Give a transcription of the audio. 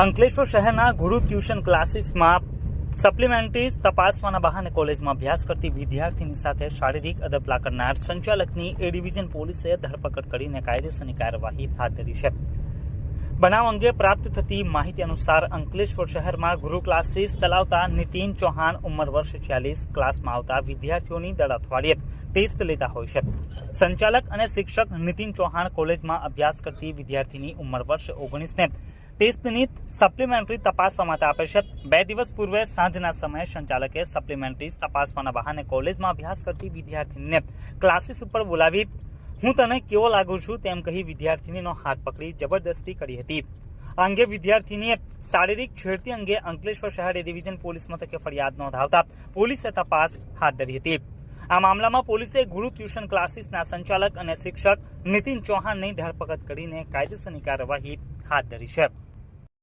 અંકલેશ્વર શહેરના ગુરુ ટ્યુશન ક્લાસીસમાં સપ્લિમેન્ટરી તપાસવાના બહાને કોલેજમાં અભ્યાસ કરતી વિદ્યાર્થીની સાથે શારીરિક અદપલા કરનાર સંચાલકની એ ડિવિઝન પોલીસે ધરપકડ કરીને કાયદેસરની કાર્યવાહી હાથ ધરી છે. બનાવ અંગે પ્રાપ્ત થતી માહિતી અનુસાર અંકલેશ્વર શહેરમાં ગુરુ ક્લાસીસ ચલાવતા નીતિન ચૌહાણ ઉંમર વર્ષ છ્યાલીસ, ક્લાસમાં આવતા વિદ્યાર્થીઓની દર અઠવાડિયે ટેસ્ટ લેતા હોય છે. સંચાલક અને શિક્ષક નીતિન ચૌહાણ કોલેજમાં અભ્યાસ કરતી વિદ્યાર્થીની ઉંમર વર્ષ ઓગણીસને ટેસ્ટની સપ્લિમેન્ટરી તપાસવા માટે આપે છે. બે દિવસ પૂર્વે સાંજના સમયે સંચાલકે સપ્લિમેન્ટરી તપાસવાના બહાને કોલેજમાં અભ્યાસ કરતી વિદ્યાર્થીને ક્લાસીસ ઉપર બોલાવી, હું તને કેવો લાગુ છું? તેમ કહી વિદ્યાર્થીનીનો હાથ પકડી જબરદસ્તી કરી હતી. આ અંગે વિદ્યાર્થીનીએ શારીરિક છેડતી અંગે અંકલેશ્વર શહેર ડિવિઝન પોલીસ મથકે ફરિયાદ નોંધાવતા પોલીસે તપાસ હાથ ધરી હતી. આ મામલામાં પોલીસે ગુરુ ટ્યુશન ક્લાસીસના સંચાલક અને શિક્ષક નીતિન ચૌહાણની ધરપકડ કરીને કાયદેસરની કાર્યવાહી હાથ ધરી છે.